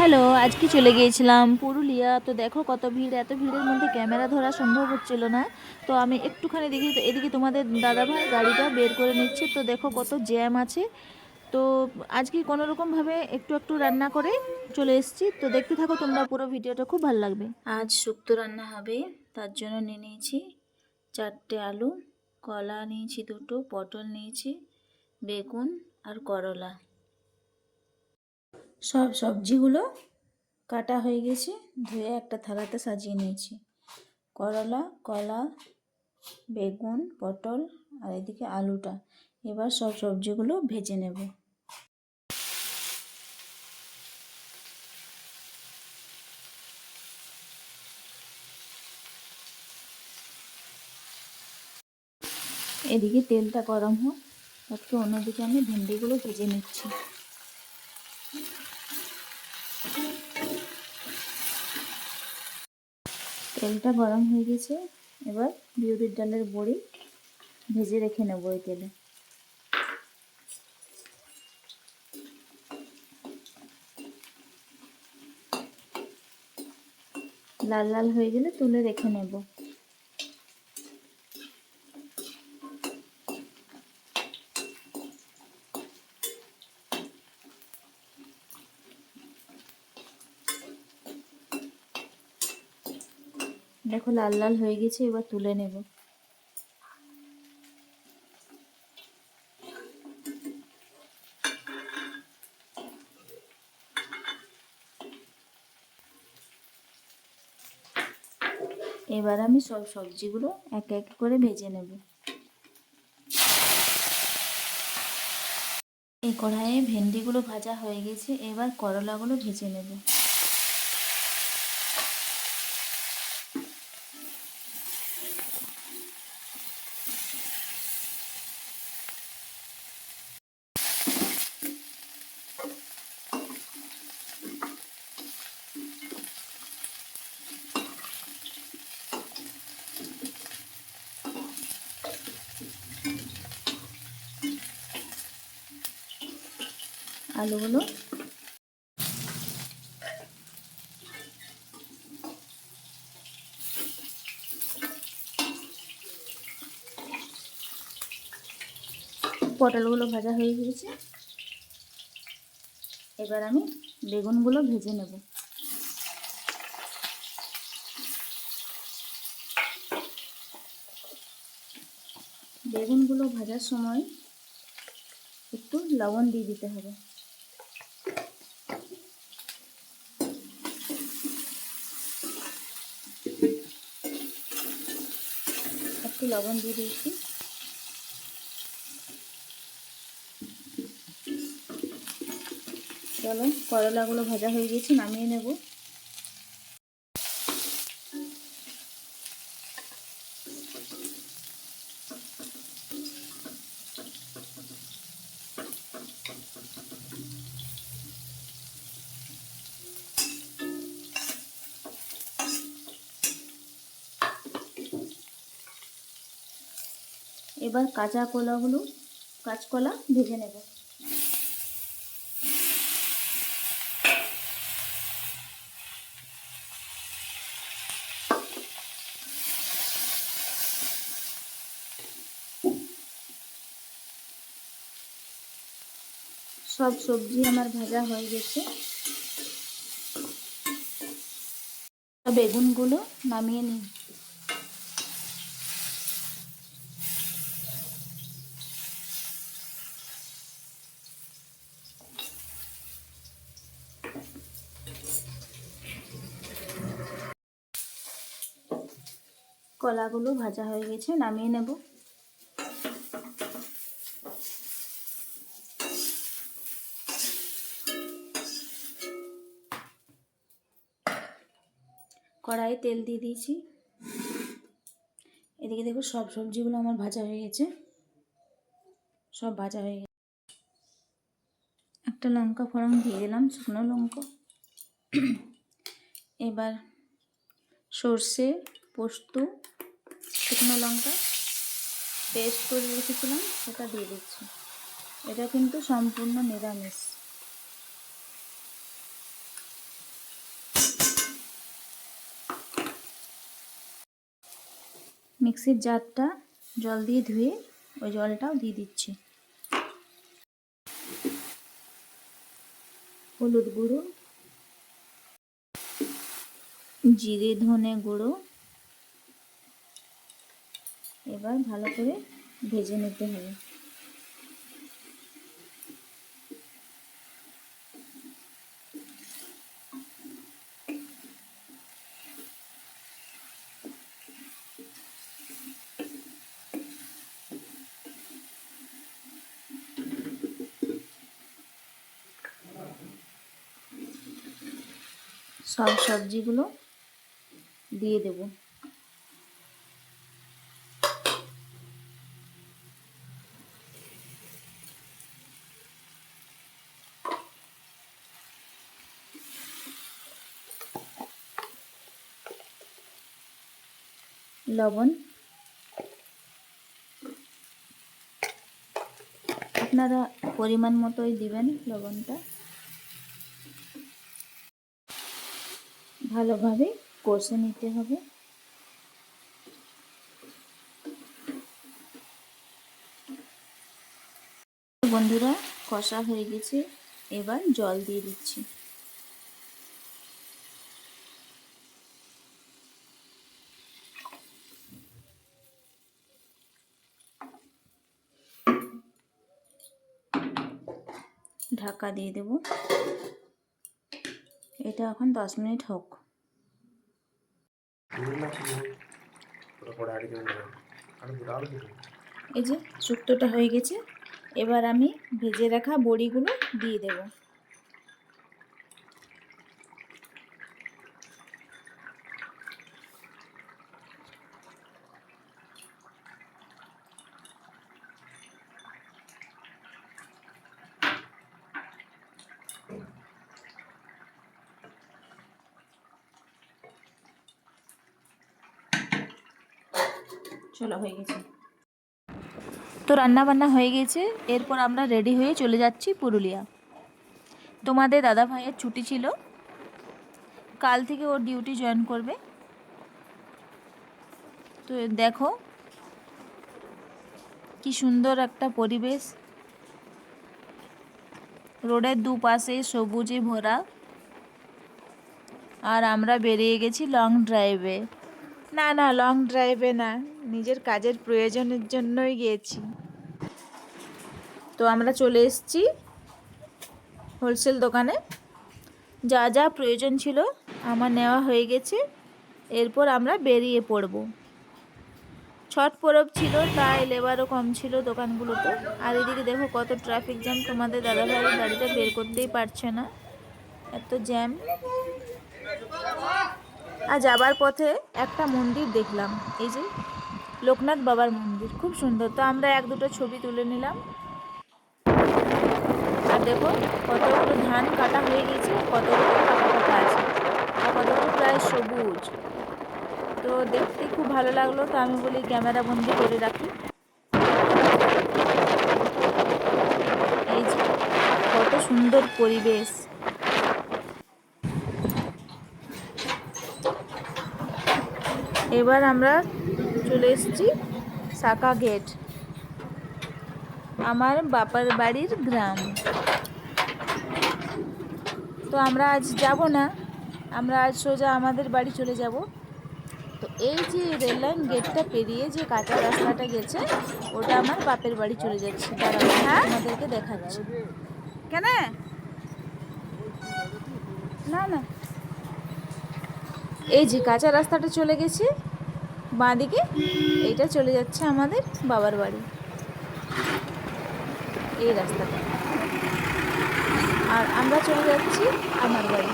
Hello, আজকে চলে গিয়েছিলাম পুরুলিয়া। তো দেখো কত ভিড়, এত ভিড়ের মধ্যে ক্যামেরা ধরা সম্ভব হচ্ছিল না। তো আমি একটুখানি দেখি এদিকে তোমাদের দাদাভাই গাড়িটা বের করে নিচ্ছে। তো দেখো কত জ্যাম আছে। তো আজকে কোনো রকমভাবে একটু একটু রান্না করে চলে এসেছি। তো দেখতে থাকো তোমরা পুরো ভিডিওটা, খুব ভালো লাগবে। আজ শুক্তো রান্না হবে, তার জন্য নিয়ে নিয়েছি চারটে আলু, কলা নিয়েছি দুটো, পটল নিয়েছি, বেগুন আর করলা। সব সবজিগুলো কাটা হয়ে গেছে, ধুয়ে একটা থালাতে সাজিয়ে নিয়েছি। করলা, কলা, বেগুন, পটল আর এদিকে আলুটা। এবার সব সবজিগুলো ভেজে নেব। এদিকে তেলটা গরম হোক আজকে অন্যদিকে আমি ভেন্ডিগুলো ভেজে নিচ্ছি। তেলটা গরম হয়ে গেছে। এবার বিউরির ডালের বড়ি ভেজে রেখে নেব ওই তেলে। লাল লাল হয়ে গেলে তুলে রেখে নেব। দেখো লাল লাল হয়ে গেছে, এবার তুলে নেব। এবার আমি সব সবজিগুলো এক এক করে ভেজে নেব। এই কড়াইয়ে ভেন্ডিগুলো ভাজা হয়ে গেছে, এবার করলাগুলো ভেজে নেব। আলুগুলো। পটলগুলো ভাজা হয়ে গিয়েছে। এবার আমি বেগুনগুলো ভেজে নেব। বেগুনগুলো ভাজার সময় একটু লবণ দিয়ে দিতে হবে। একটু লবণ দিয়ে দিয়েছি। চলো করলাগুলো ভাজা হয়ে গেছে নামিয়ে নেব। এবার কাঁচা কলাগুলো, কাঁচকলা ভেজে নেব। সব সবজি আমার ভাজা হয়ে গেছে। বেগুনগুলো নামিয়ে নিই। কলাগুলো ভাজা হয়ে গেছে, নামিয়ে নেব। কড়াইয়ে তেল দিয়ে দিয়েছি। এদিকে দেখো সব সবজিগুলো আমার ভাজা হয়ে গেছে। সব ভাজা হয়ে গেছে। একটা লঙ্কা ফোড়ন দিয়ে দিলাম, শুকনো লঙ্কা। এবার সর্ষে পোস্ত, শুকনো লঙ্কা পেস্ট করে রেখেছিলাম সেটা দিয়ে দিচ্ছি। এটা কিন্তু সম্পূর্ণ নিরামিষ। মিক্সির জারটা জল দিয়ে ধুয়ে ওই জলটাও দিয়ে দিচ্ছি। হলুদ গুঁড়ো, জিরে, ধনে গুঁড়ো এবার ভালো করে ভেজে নিতে হবে। সব সবজিগুলো দিয়ে দেব। লবণ। আপনারা পরিমাণ মতোই দিবেন লবণটা। ভালোভাবে কষে নিতে হবে। বন্ধুরা, কষা হয়ে গেছে। এবার জল দিয়ে দিচ্ছি। ঢাকা দিয়ে দেব। এটা এখন দশ মিনিট হোক। এই যে, শুক্তোটা হয়ে গেছে। এবার আমি ভেজে রাখা বড়িগুলো দিয়ে দেব। চলো হয়ে গেছে। তো রান্না বান্না হয়ে গেছে, এরপর আমরা রেডি হয়ে চলে যাচ্ছি পুরুলিয়া। তোমাদের দাদা ভাইয়ের ছুটি ছিল। কাল থেকে ওর ডিউটি জয়েন করবে। তো দেখো কি সুন্দর একটা পরিবেশ। রোডের দুপাশে সবুজে ভরা। আর আমরা বেরিয়ে গেছি লং ড্রাইভে না না লং ড্রাইভে না। নিজের কাজের প্রয়োজনের জন্যই গিয়েছি। তো আমরা চলে এসেছি হোলসেল দোকানে। যা যা প্রয়োজন ছিল আমার নেওয়া হয়ে গেছে। এরপর আমরা বেরিয়ে পড়ব। ছট পরব ছিল, তাই লেবারও কম ছিল দোকানগুলোতে। আর এদিকে দেখো কত ট্রাফিক জ্যাম তোমাদের দাদাভাইয়ের গাড়িটা বের করতেই পারছে না। এত জ্যাম আর যাবার পথে একটা মন্দির দেখলাম। এই যে লোকনাথ বাবার মন্দির, খুব সুন্দর। তো আমরা এক দুটো ছবি তুলে নিলাম। আর দেখো কতগুলো ধান কাটা হয়ে গেছে কতগুলো কাটা কাটা আছে, আর কতগুলো প্রায় সবুজ। তো দেখতে খুব ভালো লাগল, তো আমি বলি ক্যামেরা বন্দি করে রাখি। এই যে কত সুন্দর পরিবেশ। এবার আমরা চলে এসেছি সাকা গেট আমার বাপার বাড়ির গ্রাম। তো আমরা আজ যাব না আমরা আজ সোজা আমাদের বাড়ি চলে যাব। তো এই যে রেললাইন গেটটা পেরিয়ে যে কাঁচা রাস্তাটা গেছে ওটা আমার বাপের বাড়ি চলে যাচ্ছে। দাঁড়াও হ্যাঁ? আমাদেরকে দেখাচ্ছি। কেন? না না। এই যে কাঁচা রাস্তাটা চলে গেছে, বাঁদিকে এইটা চলে যাচ্ছে আমাদের বাবার বাড়ি। এই রাস্তাটা। আর আমরা চলে যাচ্ছি আমার বাড়ি।